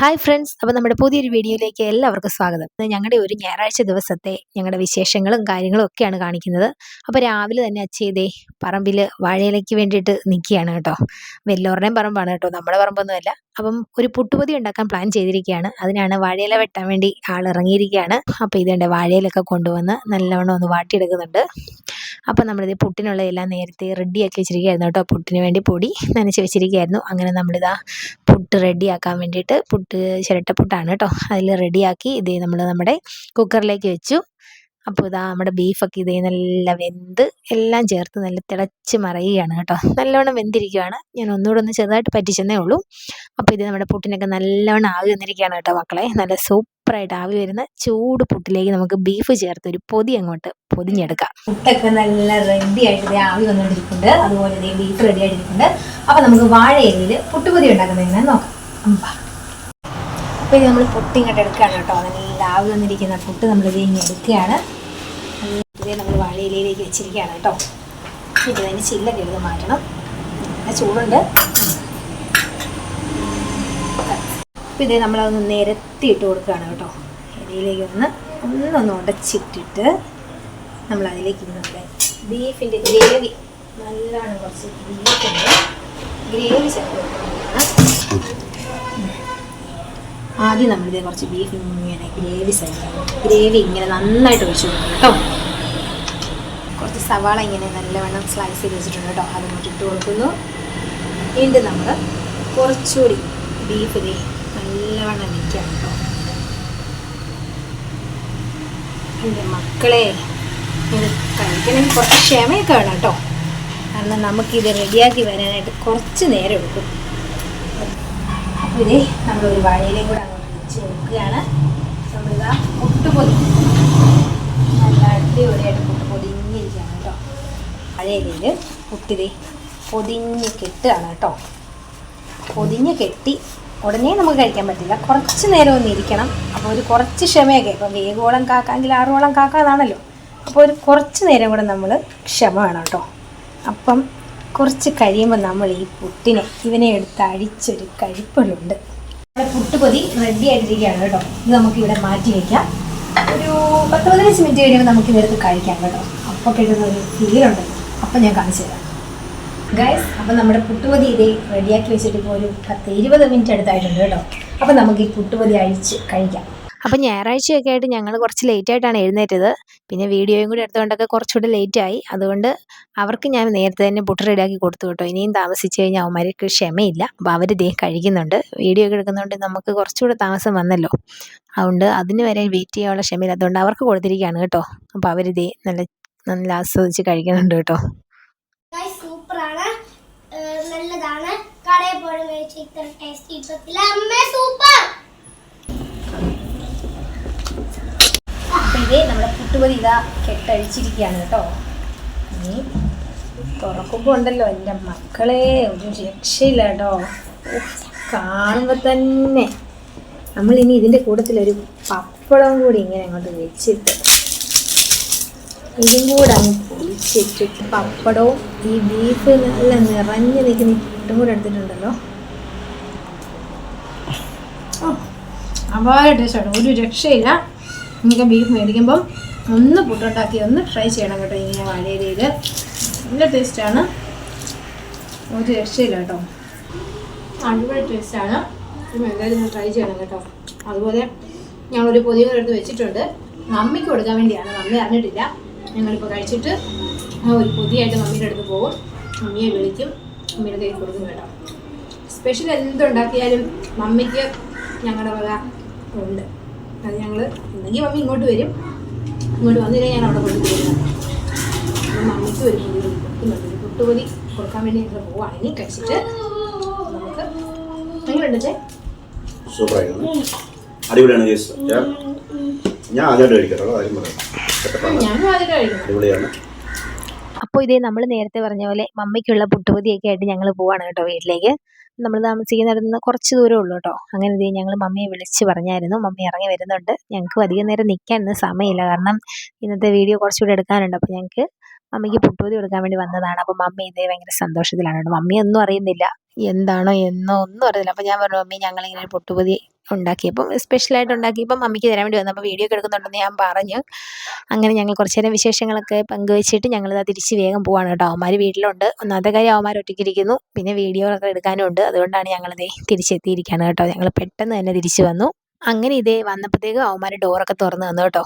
Hi friends അപ്പോൾ നമ്മുടെ പുതിയൊരു വീഡിയോയിലേക്ക് എല്ലാവർക്കും സ്വാഗതം. ഞങ്ങളുടെ ഒരു ഞായറാഴ്ച ദിവസത്തെ ഞങ്ങളുടെ വിശേഷങ്ങളും കാര്യങ്ങളും ഒക്കെയാണ് കാണിക്കുന്നത്. അപ്പോൾ രാവിലെ തന്നെ അച്ഛയതേ പറമ്പിൽ വാഴയിലേക്ക് വേണ്ടിയിട്ട് നിൽക്കുകയാണ് കേട്ടോ. വെല്ലോറിനെയും പറമ്പാണ് കേട്ടോ നമ്മുടെ പറമ്പൊന്നുമല്ല. അപ്പം ഒരു പുട്ടുപൊതി ഉണ്ടാക്കാൻ പ്ലാൻ ചെയ്തിരിക്കുകയാണ്. അതിനാണ് വാഴയില വെട്ടാൻ വേണ്ടി ആൾ ഇറങ്ങിയിരിക്കുകയാണ് അപ്പോൾ ഇതേണ്ട വാഴയിലൊക്കെ കൊണ്ടുവന്ന് നല്ലവണ്ണം ഒന്ന് വാട്ടിയെടുക്കുന്നുണ്ട്. അപ്പോൾ നമ്മളിത് പുട്ടിനുള്ള എല്ലാം നേരത്തെ റെഡിയാക്കി വെച്ചിരിക്കുകയായിരുന്നു കേട്ടോ. പുട്ടിന് വേണ്ടി പൊടി നനച്ച് വെച്ചിരിക്കുകയായിരുന്നു. അങ്ങനെ നമ്മളിതാ പുട്ട് റെഡിയാക്കാൻ വേണ്ടിയിട്ട് പുട്ട് ചിരട്ടപ്പുട്ടാണ് കേട്ടോ. അതിൽ റെഡിയാക്കി ഇതേ നമ്മൾ നമ്മുടെ കുക്കറിലേക്ക് വെച്ചു. അപ്പോൾ ഇതാ നമ്മുടെ ബീഫൊക്കെ ഇതേ നല്ല വെന്ത് എല്ലാം ചേർത്ത് നല്ല തിളച്ച് മറയുകയാണ് കേട്ടോ. നല്ലവണ്ണം വെന്തിരിക്കുകയാണ് ഞാൻ ഒന്നുകൂടെ ഒന്ന് ചെറുതായിട്ട് പറ്റിച്ചെന്നേ ഉള്ളൂ. അപ്പോൾ ഇത് നമ്മുടെ പുട്ടിനൊക്കെ നല്ലവണ്ണം ആവി വന്നിരിക്കുകയാണ് കേട്ടോ മക്കളെ. നല്ല സൂപ്പറായിട്ട് ആവി വരുന്ന ചൂട് പുട്ടിലേക്ക് നമുക്ക് ബീഫ് ചേർത്ത് ഒരു പൊതി അങ്ങോട്ട് പൊതിഞ്ഞെടുക്കാം. പുട്ടൊക്കെ നല്ല റെഡി ആയിട്ട് ആവി വന്നുകൊണ്ടിരിക്കുന്നുണ്ട് അതുപോലെ ബീഫ് റെഡി ആയിട്ടിരിക്കുന്നുണ്ട് അപ്പോൾ നമുക്ക് വാഴയിലയിൽ പുട്ടുപൊതി ഉണ്ടാക്കുന്നത് എങ്ങനെ നോക്കാം. അപ്പോൾ ഇത് നമ്മൾ പുട്ട് ഇങ്ങോട്ട് എടുക്കുകയാണ് കേട്ടോ. നല്ല ആവി വന്നിരിക്കുന്ന പുട്ട് നമ്മൾ ഇത് ഇങ്ങനെ എടുക്കുകയാണ്. നമ്മൾ വാഴയിലയിലേക്ക് വെച്ചിരിക്കുകയാണ് കേട്ടോ. ഇത് അതിന് ചില്ലൊക്കെ എടുത്ത് മാറ്റണം. ചൂടുണ്ട്. അപ്പോൾ ഇതേ നമ്മളതൊന്ന് നിരത്തി ഇട്ട് കൊടുക്കുകയാണ് കേട്ടോ. ഇതിലേക്ക് ഒന്ന് ഒന്നൊന്ന് ഉടച്ചിട്ടിട്ട് നമ്മൾ അതിലേക്ക് നമ്മുടെ ബീഫിന്റെ ഗ്രേവി. നല്ലോണം കുറച്ച് ബീഫിന്റെ ഗ്രേവി ചേർത്ത് ആദ്യം നമ്മളിത് കുറച്ച് ബീഫ് ഇങ്ങനെ ഗ്രേവി ഗ്രേവി ഇങ്ങനെ നന്നായിട്ട് ഒഴിച്ചു കൊടുക്കും കേട്ടോ. കുറച്ച് സവാള ഇങ്ങനെ നല്ലവണ്ണം സ്ലൈസ് ചെയ്ത് വെച്ചിട്ടുണ്ട് കേട്ടോ. അതും ഇട്ട് കൊടുക്കുന്നു. വീണ്ടും നമ്മൾ കുറച്ചുകൂടി ബീഫ് നല്ലവണ്ണം നിൽക്കാം കേട്ടോ. എന്റെ മക്കളെ കഴിക്കണമെങ്കിൽ കുറച്ച് ക്ഷമയൊക്കെ വേണം കേട്ടോ. കാരണം നമുക്കിത് റെഡിയാക്കി വരാനായിട്ട് കുറച്ച് നേരം എടുക്കും അപ്പോൾ നമ്മളൊരു വാഴയിലേയും കൂടെ അങ്ങോട്ട് വെച്ച് കൊടുക്കുകയാണ് നമ്മളിതാ പൊട്ടുപൊതി. നല്ല അടിപൊളിയായിട്ട് പൊട്ട് പൊതിഞ്ഞിരിക്കുകയാണ് കേട്ടോ വാഴയിലയിൽ പുട്ടിതേ പൊതിഞ്ഞ് കെട്ടുകയാണ് കേട്ടോ. പൊതിഞ്ഞ് കെട്ടി ഉടനെ നമുക്ക് കഴിക്കാൻ പറ്റില്ല. കുറച്ച് നേരം ഒന്ന് ഇരിക്കണം. അപ്പോൾ ഒരു കുറച്ച് ക്ഷമയൊക്കെ. ഇപ്പോൾ വേഗോളം കാക്കാമെങ്കിൽ ആറോളം കാക്കാതാണല്ലോ അപ്പോൾ ഒരു കുറച്ച് നേരം കൂടെ നമ്മൾ ക്ഷമ വേണം കേട്ടോ അപ്പം കുറച്ച് കഴിയുമ്പോൾ നമ്മൾ ഈ പുട്ടിനെ ഇവനെ എടുത്ത് അഴിച്ചൊരു കഴിപ്പുണ്ട്. പുട്ടുപൊതി റെഡി ആയിട്ടിരിക്കുകയാണ് കേട്ടോ ഇത് നമുക്ക് ഇവിടെ മാറ്റി വയ്ക്കാം ഒരു പത്ത് പതിനഞ്ച് മിനിറ്റ് കഴിയുമ്പോൾ നമുക്ക് ഇതെടുത്ത് കഴിക്കാം കേട്ടോ അപ്പോൾ കിട്ടുന്ന ഒരു ഫീലുണ്ട് അപ്പം ഞാൻ കാണിച്ചു തരാം. ഗൈസ് അപ്പം നമ്മുടെ പുട്ടുപതി ഇതേ റെഡിയാക്കി വെച്ചിട്ട് ഇപ്പോൾ ഒരു പത്ത് ഇരുപത് മിനിറ്റ് അടുത്തായിട്ടുണ്ട് കേട്ടോ. അപ്പം നമുക്ക് ഈ പുട്ടുപതി അഴിച്ച് കഴിക്കാം. അപ്പം ഞായറാഴ്ചയൊക്കെ ആയിട്ട് ഞങ്ങൾ കുറച്ച് ലേറ്റ് ആയിട്ടാണ് എഴുന്നേറ്റത്. പിന്നെ വീഡിയോയും കൂടി എടുത്തുകൊണ്ടൊക്കെ കുറച്ചുകൂടി ലേറ്റ് ആയി. അതുകൊണ്ട് അവർക്ക് ഞാൻ നേരത്തെ തന്നെ പുട്ട് റെഡിയാക്കി കൊടുത്തു കേട്ടോ. ഇനിയും താമസിച്ച് കഴിഞ്ഞാൽ അവന്മാർക്ക് ക്ഷമയില്ല. അപ്പോൾ അവർ ദേ കഴിക്കുന്നുണ്ട്. വീഡിയോ ഒക്കെ എടുക്കുന്നതുകൊണ്ട് നമുക്ക് കുറച്ചുകൂടെ താമസം വന്നല്ലോ. അതുകൊണ്ട് അതിന് വരെ വെയിറ്റ് ചെയ്യാനുള്ള ക്ഷമയില്ല. അതുകൊണ്ട് അവർക്ക് കൊടുത്തിരിക്കുകയാണ് കേട്ടോ. അപ്പോൾ അവർ ദേ നല്ല നല്ല ആസ്വദിച്ച് കഴിക്കുന്നുണ്ട് കേട്ടോ. സൂപ്പറാണ്. നല്ലതാണ്. കടയിൽ പോയി കഴിച്ച ഇത്ര ടേസ്റ്റ് കിട്ടത്തില്ല അമ്മേ സൂപ്പർ ഇതേ നമ്മുടെ പുട്ടുപതി ഇതാ കെട്ടഴിച്ചിരിക്കുകയാണ് കേട്ടോ. ഇനി തുറക്കുമ്പോൾ ഉണ്ടല്ലോ എന്റെ മക്കളെ ഒരു രക്ഷയില്ല കേട്ടോ. കാണുമ്പോൾ തന്നെ. നമ്മളിനി ഇതിന്റെ കൂട്ടത്തിലൊരു പപ്പടം കൂടി ഇങ്ങനെ അങ്ങോട്ട് വെച്ചിട്ട് ഇതും കൂടെ അങ്ങ് പൊളിച്ചിട്ട് പപ്പടവും ഈ ബീഫ് നല്ല നിറഞ്ഞു നിൽക്കുന്ന ഇട്ടും കൂടെ എടുത്തിട്ടുണ്ടല്ലോ. അപാര ടേസ്റ്റാണ് ഒരു രക്ഷയില്ല. നിങ്ങൾക്ക് ബീഫ് മേടിക്കുമ്പം ഒന്ന് പുട്ടുണ്ടാക്കി ഒന്ന് ഫ്രൈ ചെയ്യണം കേട്ടോ ഇങ്ങനെ വാഴയിലയിൽ നല്ല ടേസ്റ്റാണ് ഒരു രക്ഷയില്ല കേട്ടോ. അടിപൊളി ടേസ്റ്റാണ് എല്ലാവരും ട്രൈ ചെയ്യണം കേട്ടോ. അതുപോലെ ഞങ്ങളൊരു പൊതിയ എടുത്ത് വെച്ചിട്ടുണ്ട്. മമ്മിക്ക് കൊടുക്കാൻ വേണ്ടിയാണ്. മമ്മി അറിഞ്ഞിട്ടില്ല. ഞങ്ങളിപ്പോൾ കഴിച്ചിട്ട് ഒരു പൊതിയായിട്ട് മമ്മിയുടെ അടുത്ത് പോകും മമ്മിയെ വിളിക്കും. മമ്മിയുടെ കയ്യിൽ കൊടുക്കും കേട്ടോ. സ്പെഷ്യൽ എന്തുണ്ടാക്കിയാലും മമ്മിക്ക് ഞങ്ങളുടെ വക ഉണ്ട്. അത് ഞങ്ങൾ ഉണ്ടെങ്കിൽ മമ്മി ഇങ്ങോട്ട് വരും. ഇങ്ങോട്ട് വന്നില്ല ഞാൻ അവിടെ കൊണ്ട് അപ്പം മമ്മിക്ക് ഒരു പൊതി കൊടുക്കുന്നുണ്ട് പുട്ടുപൊതി കൊടുക്കാൻ വേണ്ടി ഞങ്ങൾ പോവാണെങ്കിൽ കഴിച്ചിട്ട് നമുക്ക് നിങ്ങളുണ്ടേ സൂപ്പറായിരുന്നു. അടിപൊളിയാണ് ഞാൻ ആദ്യമായിട്ട് കഴിക്കട്ടോ. കാര്യം പറയാം. അടിപൊളിയാണ്. അപ്പോൾ ഇതേ നമ്മൾ നേരത്തെ പറഞ്ഞ പോലെ മമ്മിക്കുള്ള പുട്ടുപതിയൊക്കെ ആയിട്ട് ഞങ്ങൾ പോവാണ് കേട്ടോ വീട്ടിലേക്ക്. നമ്മൾ താമസിക്കുന്നിടത്ത് നിന്ന് കുറച്ച് ദൂരമേ ഉള്ളൂ കേട്ടോ. അങ്ങനെ ഇതേ ഞങ്ങൾ മമ്മിയെ വിളിച്ച് പറഞ്ഞായിരുന്നു. മമ്മി ഇറങ്ങി വരുന്നുണ്ട്. ഞങ്ങൾക്ക് അധികം നേരം നിൽക്കാൻ ഇന്ന് സമയമില്ല. കാരണം ഇന്നത്തെ വീഡിയോ കുറച്ചുകൂടി എടുക്കാനുണ്ട്. അപ്പോൾ ഞങ്ങൾക്ക് മമ്മിക്ക് പുട്ടുപതി കൊടുക്കാൻ വേണ്ടി വന്നതാണ്. അപ്പോൾ മമ്മി ഇതേ ഭയങ്കര സന്തോഷത്തിലാണ് കേട്ടോ. മമ്മി ഒന്നും അറിയുന്നില്ല. എന്താണോ എന്നോ ഒന്നും അറിയില്ല അപ്പോൾ ഞാൻ പറഞ്ഞു മമ്മി ഞങ്ങളിങ്ങനെ ഒരു പൊട്ടുപൊതി ഉണ്ടാക്കിയപ്പം സ്പെഷ്യലായിട്ട് ഉണ്ടാക്കിയപ്പം മമ്മിക്ക് തരാൻ വേണ്ടി വന്നപ്പോൾ വീഡിയോ എടുക്കുന്നുണ്ടെന്ന് ഞാൻ പറഞ്ഞു. അങ്ങനെ ഞങ്ങൾ കുറച്ച് നേരം വിശേഷങ്ങളൊക്കെ പങ്കുവെച്ചിട്ട് ഞങ്ങളിതാ തിരിച്ച് വേഗം പോവാണ് കേട്ടോ. അവന്മാർ വീട്ടിലുണ്ട്. ഒന്നാമത്തെ കാര്യം അവന്മാർ ഒറ്റയ്ക്കിരിക്കുന്നു. പിന്നെ വീഡിയോ ഒക്കെ എടുക്കാനും ഉണ്ട് അതുകൊണ്ടാണ് ഞങ്ങളിതേ തിരിച്ചെത്തിയിരിക്കുകയാണ് കേട്ടോ. ഞങ്ങൾ പെട്ടെന്ന് തന്നെ തിരിച്ചു വന്നു. അങ്ങനെ ഇതേ വന്നപ്പോഴത്തേക്കും അവന്മാർ ഡോറൊക്കെ തുറന്ന് തന്നു കേട്ടോ.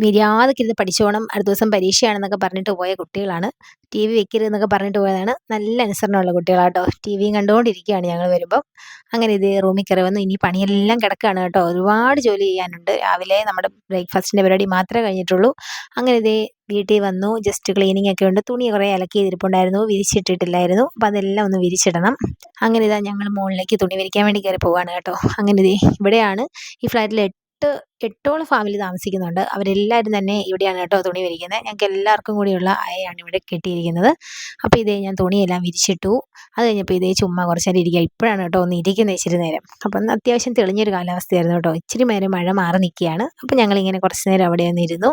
മര്യാദക്കിരുന്ന് പഠിച്ചോണം. അടുത്ത ദിവസം പരീക്ഷയാണെന്നൊക്കെ പറഞ്ഞിട്ട് പോയ കുട്ടികളാണ്. ടി വി വെക്കരുതെന്നൊക്കെ പറഞ്ഞിട്ട് പോയതാണ്. നല്ല അനുസരണമുള്ള കുട്ടികളാട്ടോ. ടി വിയും കണ്ടുകൊണ്ടിരിക്കുകയാണ് ഞങ്ങൾ വരുമ്പം. അങ്ങനെ ഇത് റൂമിൽ കയറി വന്നു ഇനി പണിയെല്ലാം കിടക്കുകയാണ് കേട്ടോ. ഒരുപാട് ജോലി ചെയ്യാനുണ്ട്. രാവിലെ നമ്മുടെ ബ്രേക്ക്ഫാസ്റ്റിന്റെ പരിപാടി മാത്രമേ കഴിഞ്ഞിട്ടുള്ളൂ. അങ്ങനെ ഇതേ വീട്ടിൽ വന്നു. ജസ്റ്റ് ക്ലീനിങ് ഒക്കെ ഉണ്ട്. തുണി കുറേ ഇലക്കി ഇരിപ്പുണ്ടായിരുന്നു. വിരിച്ചിട്ടിട്ടില്ലായിരുന്നു. അപ്പോൾ അതെല്ലാം ഒന്ന് വിരിച്ചിടണം. അങ്ങനെ ഇതാ ഞങ്ങൾ മുകളിലേക്ക് തുണി വിരിക്കാൻ വേണ്ടി കയറി പോവുകയാണ് കേട്ടോ. അങ്ങനെ ഇതേ ഇവിടെയാണ് ഈ ഫ്ലാറ്റിൽ എട്ട് എട്ടോളം ഫാമിലി താമസിക്കുന്നുണ്ട്. അവരെല്ലാവരും തന്നെ ഇവിടെയാണ് കേട്ടോ തുണി വിരിക്കുന്നത്. ഞങ്ങൾക്ക് എല്ലാവർക്കും കൂടിയുള്ള അയയാണ് ഇവിടെ കെട്ടിയിരിക്കുന്നത്. അപ്പോൾ ഇതേ ഞാൻ തുണിയെല്ലാം വിരിച്ചിട്ടു. അത് കഴിഞ്ഞപ്പോൾ ഇതേ ചുമ്മാ കുറച്ച് നേരം ഇരിക്കുക. ഇപ്പോഴാണ് കേട്ടോ ഒന്ന് ഇരിക്കുന്നത് ഇച്ചിരി നേരം. അപ്പം അത്യാവശ്യം തെളിഞ്ഞൊരു കാലാവസ്ഥയായിരുന്നു കേട്ടോ. ഇച്ചിരി നേരം മഴ മാറി നിൽക്കുകയാണ്. അപ്പം ഞങ്ങളിങ്ങനെ കുറച്ച് നേരം അവിടെ ഒന്ന് ഇരുന്നു.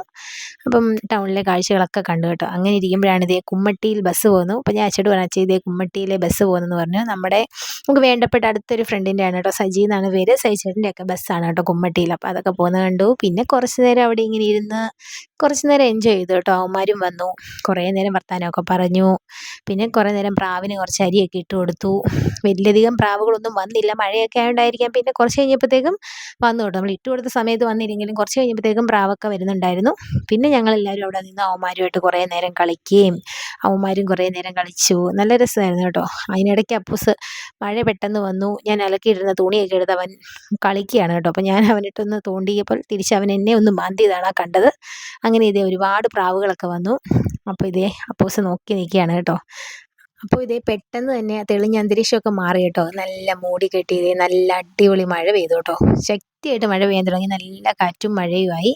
അപ്പം ടൗണിലെ കാഴ്ചകളൊക്കെ കണ്ടു കേട്ടോ. അങ്ങനെ ഇരിക്കുമ്പോഴാണ് ഇതേ കുമ്മട്ടിയിൽ ബസ് പോകുന്നു അപ്പം ഞാൻ അച്ഛയോട് പറഞ്ഞു ഇതേ കുമ്മട്ടിയിലെ ബസ് പോകുന്നു പറഞ്ഞു. നമ്മുടെ നമുക്ക് വേണ്ടപ്പെട്ട അടുത്തൊരു ഫ്രണ്ടിന്റെ ആണ് കേട്ടോ. സജി എന്നാണ് പേര്. സജിച്ചേട്ടന്റെ ഒക്കെ ബസ്സാണ് കേട്ടോ കുമ്മട്ടിയിൽ. അപ്പോൾ അതൊക്കെ പോകുന്നത് കണ്ടു. പിന്നെ കുറച്ച് നേരം അവിടെ ഇങ്ങനെ ഇരുന്ന് കുറച്ച് നേരം എൻജോയ് ചെയ്തു കേട്ടോ. അവന്മാരും വന്നു. കുറേ നേരം വർത്താനമൊക്കെ പറഞ്ഞു. പിന്നെ കുറേ നേരം പ്രാവിന് കുറച്ച് അരിയൊക്കെ ഇട്ട് കൊടുത്തു. വലിയധികം പ്രാവുകളൊന്നും വന്നില്ല. മഴയൊക്കെ ആയതുകൊണ്ടായിരിക്കാം പിന്നെ കുറച്ച് കഴിഞ്ഞപ്പോഴത്തേക്കും വന്നു കേട്ടോ. നമ്മൾ ഇട്ട് കൊടുത്ത സമയത്ത് വന്നില്ലെങ്കിലും കുറച്ച് കഴിഞ്ഞപ്പോഴത്തേക്കും പ്രാവൊക്കെ വരുന്നുണ്ടായിരുന്നു. പിന്നെ ഞങ്ങളെല്ലാവരും അവിടെ നിന്ന് അവന്മാരുമായിട്ട് കുറേ നേരം കളിക്കുകയും അവന്മാരും കുറേ നേരം കളിച്ചു. നല്ല രസമായിരുന്നു കേട്ടോ. അതിനിടയ്ക്ക് അപ്പൂസ് മഴ പെട്ടെന്ന് വന്നു. ഞാൻ അലക്കിയിടുന്ന തുണിയൊക്കെ എടുത്ത് അവൻ കളിക്കുകയാണ് കേട്ടോ. അപ്പോൾ ഞാൻ അവനിട്ടൊന്ന് തോണ്ടിയപ്പോൾ തിരിച്ച് അവൻ എന്നെ ഒന്ന് മാന്തിയതാണ് ആ കണ്ടത്. അങ്ങനെ ഇതേ ഒരുപാട് പ്രാവുകളൊക്കെ വന്നു. അപ്പോൾ ഇതേ അപ്പോസ് നോക്കി നിൽക്കുകയാണ് കേട്ടോ. അപ്പോൾ ഇതേ പെട്ടെന്ന് തന്നെ തെളിഞ്ഞ അന്തരീക്ഷമൊക്കെ മാറി കേട്ടോ. നല്ല മൂടി കെട്ടി ഇതേ നല്ല അടിപൊളി മഴ പെയ്തു കേട്ടോ. ശക്തിയായിട്ട് മഴ പെയ്യാൻ തുടങ്ങി. നല്ല കാറ്റും മഴയുമായി.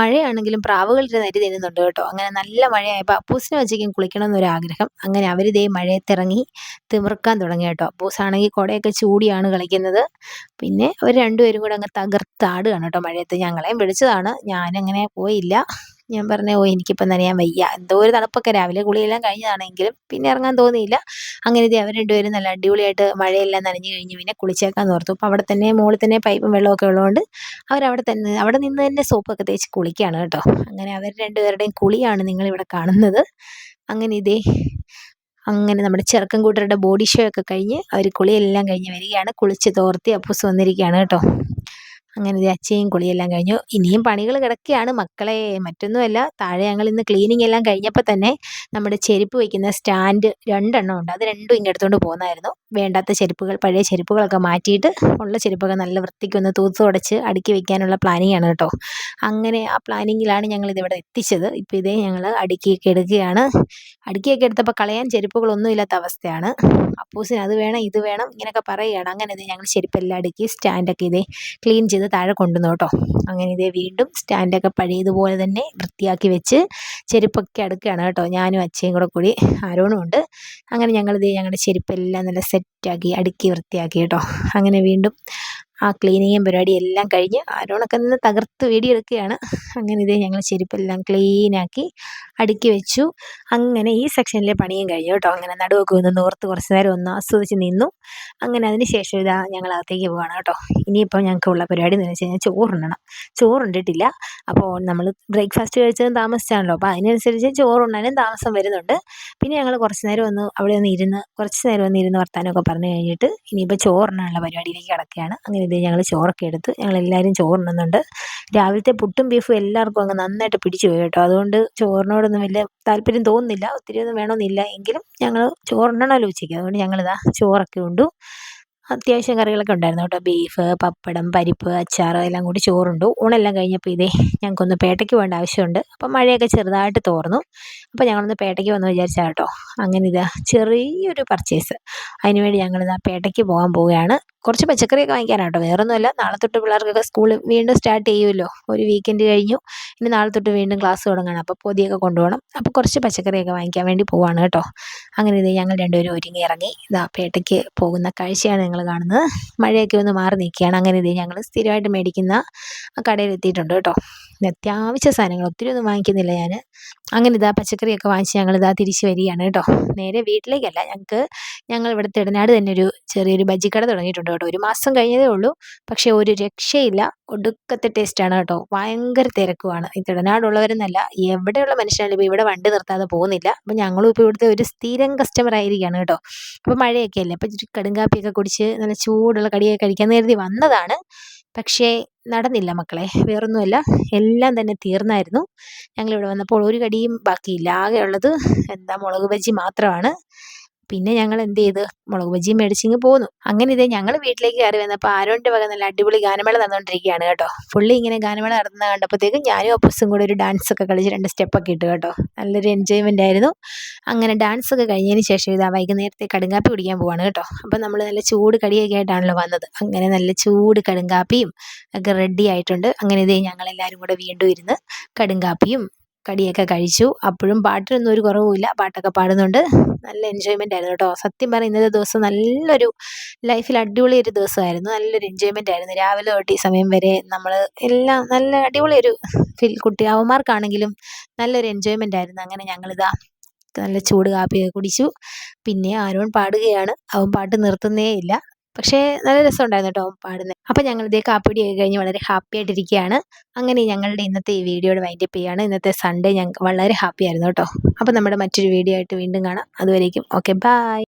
മഴയാണെങ്കിലും പ്രാവുകളുടെ നരി തരുന്നുണ്ട് കേട്ടോ. അങ്ങനെ നല്ല മഴയായപ്പോൾ അപ്പൂസിനെ വച്ചേക്കും കുളിക്കണം എന്നൊരാഗ്രഹം അങ്ങനെ അവരിതേ മഴയത്തിറങ്ങി തിമിർക്കാൻ തുടങ്ങി കേട്ടോ. അപ്പൂസാണെങ്കിൽ കുടയൊക്കെ ചൂടിയാണ് കളിക്കുന്നത്. പിന്നെ അവർ രണ്ടുപേരും കൂടെ അങ്ങ് തകർത്താടുകയാണ് കേട്ടോ മഴയത്ത്. ഞങ്ങളെയും വിളിച്ചതാണ്. ഞാനങ്ങനെ പോയില്ല. ഞാൻ പറഞ്ഞു ഓ എനിക്കിപ്പം നനയാൻ വയ്യ. എന്തോ ഒരു തണുപ്പൊക്കെ രാവിലെ കുളിയെല്ലാം കഴിഞ്ഞതാണെങ്കിലും പിന്നെ ഇറങ്ങാൻ തോന്നിയില്ല. അങ്ങനെ ഇത് അവർ രണ്ടുപേരും നല്ല അടിപൊളിയായിട്ട് മഴയെല്ലാം നനഞ്ഞു കഴിഞ്ഞ് പിന്നെ കുളിച്ചേക്കാൻ ഓർത്തു. അപ്പോൾ അവിടെ തന്നെ മുകളിൽ തന്നെ പൈപ്പും വെള്ളമൊക്കെ ഉള്ളതുകൊണ്ട് അവരവിടെ തന്നെ അവിടെ നിന്ന് തന്നെ സോപ്പൊക്കെ തേച്ച് കുളിക്കുകയാണ് കേട്ടോ. അങ്ങനെ അവർ രണ്ടുപേരുടെയും കുളിയാണ് നിങ്ങളിവിടെ കാണുന്നത്. അങ്ങനെ ഇതേ അങ്ങനെ നമ്മുടെ ചെറുക്കൻ കൂട്ടരുടെ ബോഡി ഷോ ഒക്കെ കഴിഞ്ഞ് അവർ കുളിയെല്ലാം കഴിഞ്ഞ് വരികയാണ്. കുളിച്ച് തോർത്തി അപ്പൂസ് വന്നിരിക്കുകയാണ് കേട്ടോ. അങ്ങനെ ദേ അച്ഛയും കുളിയെല്ലാം കഴിഞ്ഞു. ഇനിയും പണികൾ കിടക്കുകയാണ് മക്കളെ മറ്റൊന്നുമല്ല. താഴെ ഞങ്ങൾ ഇന്ന് ക്ലീനിങ് എല്ലാം കഴിഞ്ഞപ്പോൾ തന്നെ നമ്മുടെ ചെരുപ്പ് വയ്ക്കുന്ന സ്റ്റാൻഡ് രണ്ടെണ്ണം ഉണ്ട്. അത് രണ്ടും ഇങ്ങെടുത്തുകൊണ്ട് പോകുന്നായിരുന്നു വേണ്ടാത്ത ചെരുപ്പുകൾ പഴയ ചെരുപ്പുകളൊക്കെ മാറ്റിയിട്ട് ഉള്ള ചെരുപ്പൊക്കെ നല്ല വൃത്തിക്കൊന്ന് തൂത്ത് തുടച്ച് അടുക്കി വെക്കാനുള്ള പ്ലാനിങ് ആണ് കേട്ടോ. അങ്ങനെ ആ പ്ലാനിങ്ങിലാണ് ഞങ്ങൾ ഇതിവിടെ എത്തിച്ചത്. ഇപ്പോൾ ഇതേ ഞങ്ങൾ അടുക്കിയൊക്കെ എടുക്കുകയാണ്. അടുക്കിയൊക്കെ എടുത്തപ്പോൾ കളയാൻ ചെരുപ്പുകളൊന്നും ഇല്ലാത്ത അവസ്ഥയാണ്. അപ്പൂസിന് അത് വേണം ഇത് വേണം ഇങ്ങനെയൊക്കെ പറയുകയാണ്. അങ്ങനെ ഇത് ഞങ്ങൾ ചെരുപ്പെല്ലാം അടുക്കി സ്റ്റാൻഡൊക്കെ ഇതേ ക്ലീൻ ചെയ്ത് താഴെ കൊണ്ടുവന്നു കേട്ടോ. അങ്ങനെ ഇതേ വീണ്ടും സ്റ്റാൻഡൊക്കെ പഴയതുപോലെ തന്നെ വൃത്തിയാക്കി വെച്ച് ചെരുപ്പൊക്കെ അടുക്കുകയാണ് കേട്ടോ. ഞാനും അച്ഛയും കൂടെ കൂടി ആരോണും ഉണ്ട്. അങ്ങനെ ഞങ്ങളിതേ ഞങ്ങളുടെ ചെരുപ്പെല്ലാം നല്ല സെറ്റാക്കി അടുക്കി വൃത്തിയാക്കി കേട്ടോ. അങ്ങനെ വീണ്ടും ആ ക്ലീനിങ്ങും പരിപാടി എല്ലാം കഴിഞ്ഞ് ആരോണൊക്കെ നിന്ന് തകർത്ത് വീടിയെടുക്കുകയാണ്. അങ്ങനെ ഇതേ ഞങ്ങൾ ചെരുപ്പെല്ലാം ക്ലീനാക്കി അടുക്കി വെച്ചു. അങ്ങനെ ഈ സെക്ഷനിലെ പണിയും കഴിഞ്ഞു കേട്ടോ അങ്ങനെ നടുവൊക്കെ ഒന്ന് നോർത്ത് കുറച്ച് നേരം ഒന്ന് ആസ്വദിച്ച് നിന്നു. അങ്ങനെ അതിന് ശേഷം ഇതാ ഞങ്ങൾ അകത്തേക്ക് പോവാണ് കേട്ടോ ഇനിയിപ്പോൾ ഞങ്ങൾക്കുള്ള പരിപാടി എന്ന് വെച്ച് കഴിഞ്ഞാൽ ചോറുണ്ണണം ചോറുണ്ടിട്ടില്ല അപ്പോൾ നമ്മൾ ബ്രേക്ക്ഫാസ്റ്റ് കഴിച്ചതും താമസിച്ചാണല്ലോ. അപ്പോൾ അതിനനുസരിച്ച് ചോറുണ്ണാനും താമസം വരുന്നുണ്ട്. പിന്നെ ഞങ്ങൾ കുറച്ച് നേരം ഒന്ന് അവിടെ ഒന്ന് ഇരുന്ന് കുറച്ച് നേരം ഒന്ന് ഇരുന്ന് വർത്താനമൊക്കെ പറഞ്ഞു കഴിഞ്ഞിട്ട് ഇനിയിപ്പോൾ ചോറുണ്ണാനുള്ള പരിപാടിയിലേക്ക് കിടക്കുകയാണ്. അങ്ങനെ ഇത് ഞങ്ങൾ ചോറൊക്കെ എടുത്ത് ഞങ്ങൾ ഞങ്ങളെല്ലാവരും ചോറുണ്ണുന്നുണ്ട് രാവിലത്തെ പുട്ടും ബീഫും എല്ലാവർക്കും അങ്ങ് നന്നായിട്ട് പിടിച്ചു പോയി കേട്ടോ. അതുകൊണ്ട് ചോറിനോടൊന്നും വലിയ താല്പര്യം തോന്നുന്നില്ല. ഒത്തിരി ഒന്നും വേണമെന്നില്ല എങ്കിലും ഞങ്ങൾ ചോറുണ്ണണമല്ലോ ഉച്ചയ്ക്ക്. അതുകൊണ്ട് ഞങ്ങളിതാ ചോറൊക്കെ ഉണ്ടു. അത്യാവശ്യം കറികളൊക്കെ ഉണ്ടായിരുന്നു കേട്ടോ. ബീഫ് പപ്പടം പരിപ്പ് അച്ചാർ എല്ലാം കൂടി ചോറുണ്ടു. ഊണെല്ലാം കഴിഞ്ഞപ്പോൾ ഇതേ ഞങ്ങൾക്കൊന്ന് പേട്ടയ്ക്ക് പോകേണ്ട ആവശ്യമുണ്ട്. അപ്പം മഴയൊക്കെ ചെറുതായിട്ട് തോർന്നു. അപ്പോൾ ഞങ്ങളൊന്ന് പേട്ടയ്ക്ക് വന്ന് വിചാരിച്ചാൽ കേട്ടോ. അങ്ങനെ ഇതാ ചെറിയൊരു പർച്ചേസ് അതിനുവേണ്ടി ഞങ്ങളിതാ പേട്ടയ്ക്ക് പോകാൻ പോവുകയാണ്. കുറച്ച് പച്ചക്കറിയൊക്കെ വാങ്ങിക്കാനാട്ടോ വേറൊന്നുമല്ല. നാളെ തൊട്ട് പിള്ളേർക്കൊക്കെ സ്കൂൾ വീണ്ടും സ്റ്റാർട്ട് ചെയ്യുമല്ലോ. ഒരു വീക്കെൻഡ് കഴിഞ്ഞു. ഇനി നാളെ തൊട്ട് വീണ്ടും ക്ലാസ് തുടങ്ങണം അപ്പോൾ പൊതിയൊക്കെ കൊണ്ടുപോകണം. അപ്പോൾ കുറച്ച് പച്ചക്കറിയൊക്കെ വാങ്ങിക്കാൻ വേണ്ടി പോവാണ് കേട്ടോ. അങ്ങനെ ഇത് ഞങ്ങൾ രണ്ടുപേരും ഒരുങ്ങി ഇറങ്ങി ഇതാ പേട്ടയ്ക്ക് പോകുന്ന കാഴ്ചയാണ് നിങ്ങൾ കാണുന്നത്. മഴയൊക്കെ ഒന്ന് മാറി നിൽക്കുകയാണ്. അങ്ങനെ ഇത് ഞങ്ങൾ സ്ഥിരമായിട്ട് മേടിക്കുന്ന കടയിൽ എത്തിയിട്ടുണ്ട് കേട്ടോ അത്യാവശ്യ സാധനങ്ങൾ. ഒത്തിരി ഒന്നും വാങ്ങിക്കുന്നില്ല ഞാൻ അങ്ങനെ ഇതാ പച്ചക്കറിയൊക്കെ വാങ്ങിച്ച് ഞങ്ങൾ ഇതാ തിരിച്ച് വരികയാണ് കേട്ടോ. നേരെ വീട്ടിലേക്കല്ല. ഞങ്ങൾക്ക് ഞങ്ങൾ ഇവിടെ തിടനാട് തന്നെ ഒരു ചെറിയൊരു ബജ്ജിക്കട തുടങ്ങിയിട്ടുണ്ട് കേട്ടോ. ഒരു മാസം കഴിഞ്ഞതേ ഉള്ളൂ. പക്ഷേ ഒരു രക്ഷയില്ല. ഒടുക്കത്തെ ടേസ്റ്റാണ് കേട്ടോ. ഭയങ്കര തിരക്കുമാണ് ഈ തിടനാടുള്ളവരെന്നല്ല എവിടെയുള്ള മനുഷ്യനാണ് ഇപ്പോൾ ഇവിടെ വണ്ടി നിർത്താതെ പോകുന്നില്ല? അപ്പോൾ ഞങ്ങളും ഇപ്പോൾ ഇവിടുത്തെ ഒരു സ്ഥിരം കസ്റ്റമർ ആയിരിക്കുകയാണ് കേട്ടോ. അപ്പോൾ മഴയൊക്കെ അല്ലേ? അപ്പോൾ കടുങ്കാപ്പിയൊക്കെ കുടിച്ച് നല്ല ചൂടുള്ള കടിയൊക്കെ കഴിക്കാൻ കരുതി വന്നതാണ്. പക്ഷേ നടന്നില്ല മക്കളെ. വേറൊന്നുമല്ല. എല്ലാം തന്നെ തീർന്നായിരുന്നു. ഞങ്ങളിവിടെ വന്നപ്പോൾ ഒരു കടിയും ബാക്കിയില്ല. ആകെ ഉള്ളത് എന്താ മുളക് ബജ്ജി മാത്രമാണ്. പിന്നെ ഞങ്ങൾ എന്ത് ചെയ്ത് മുളക് ബജ്ജി മേടിച്ചിങ്ങ് പോന്നു. അങ്ങനെ ഇതേ ഞങ്ങൾ വീട്ടിലേക്ക് കയറി വന്നപ്പോൾ ആരോണിന്റെ വക നല്ല അടിപൊളി ഗാനമേള നടന്നുകൊണ്ടിരിക്കുകയാണ് കേട്ടോ. പുള്ളി ഇങ്ങനെ ഗാനമേള നടന്ന കണ്ടപ്പോഴത്തേക്കും ഞാനും അപ്പസും കൂടെ ഒരു ഡാൻസ് ഒക്കെ കളിച്ച് രണ്ട് സ്റ്റെപ്പൊക്കെ ഇട്ടു കേട്ടോ. നല്ലൊരു എൻജോയ്മെന്റ് ആയിരുന്നു. അങ്ങനെ ഡാൻസ് ഒക്കെ കഴിഞ്ഞതിന് ശേഷം ഇതാ വൈകുന്നേരത്തെ കടുങ്കാപ്പി കുടിക്കാൻ പോവാണ് കേട്ടോ. അപ്പം നമ്മൾ നല്ല ചൂട് കടിയൊക്കെ ആയിട്ടാണല്ലോ വന്നത്. അങ്ങനെ നല്ല ചൂട് കടുങ്കാപ്പിയും ഒക്കെ റെഡി ആയിട്ടുണ്ട്. അങ്ങനെ ഇതേ ഞങ്ങളെല്ലാവരും കൂടെ വീണ്ടും ഇരുന്ന് കടുങ്കാപ്പിയും കടിയൊക്കെ കഴിച്ചു. അപ്പോഴും പാട്ടിനൊന്നും ഒരു കുറവുമില്ല. പാട്ടൊക്കെ പാടുന്നുണ്ട്. നല്ല എൻജോയ്മെന്റ് ആയിരുന്നു കേട്ടോ. സത്യം പറഞ്ഞാൽ ഇന്നത്തെ ദിവസം നല്ലൊരു ലൈഫിൽ അടിപൊളി ഒരു ദിവസമായിരുന്നു. നല്ലൊരു എൻജോയ്മെന്റ് ആയിരുന്നു. രാവിലെ തൊട്ട് ഈ സമയം വരെ നമ്മൾ എല്ലാം നല്ല അടിപൊളി ഒരു ഫീൽ കുട്ടി അവന്മാർക്കാണെങ്കിലും നല്ലൊരു എൻജോയ്മെന്റ് ആയിരുന്നു. അങ്ങനെ ഞങ്ങളിതാ നല്ല ചൂട് കാപ്പിയൊക്കെ കുടിച്ചു. പിന്നെ ആരോൺ പാടുകയാണ്. അവൻ പാട്ട് നിർത്തുന്നേ ഇല്ല. പക്ഷേ നല്ല രസമുണ്ടായിരുന്നു കേട്ടോ പാടുന്നത് അപ്പം ഞങ്ങൾ ഇതേ കാപ്പിടിയൊക്കെ കഴിഞ്ഞ് വളരെ ഹാപ്പി ആയിട്ടിരിക്കുകയാണ്. അങ്ങനെ ഞങ്ങളുടെ ഇന്നത്തെ ഈ വീഡിയോയുടെ വൈൻഡപ്പ് ചെയ്യാണ് ഇന്നത്തെ സൺഡേ ഞങ്ങൾ വളരെ ഹാപ്പി ആയിരുന്നു കേട്ടോ. അപ്പം നമ്മുടെ മറ്റൊരു വീഡിയോ ആയിട്ട് വീണ്ടും കാണാം. അതുവരേക്കും ഓക്കെ ബായ്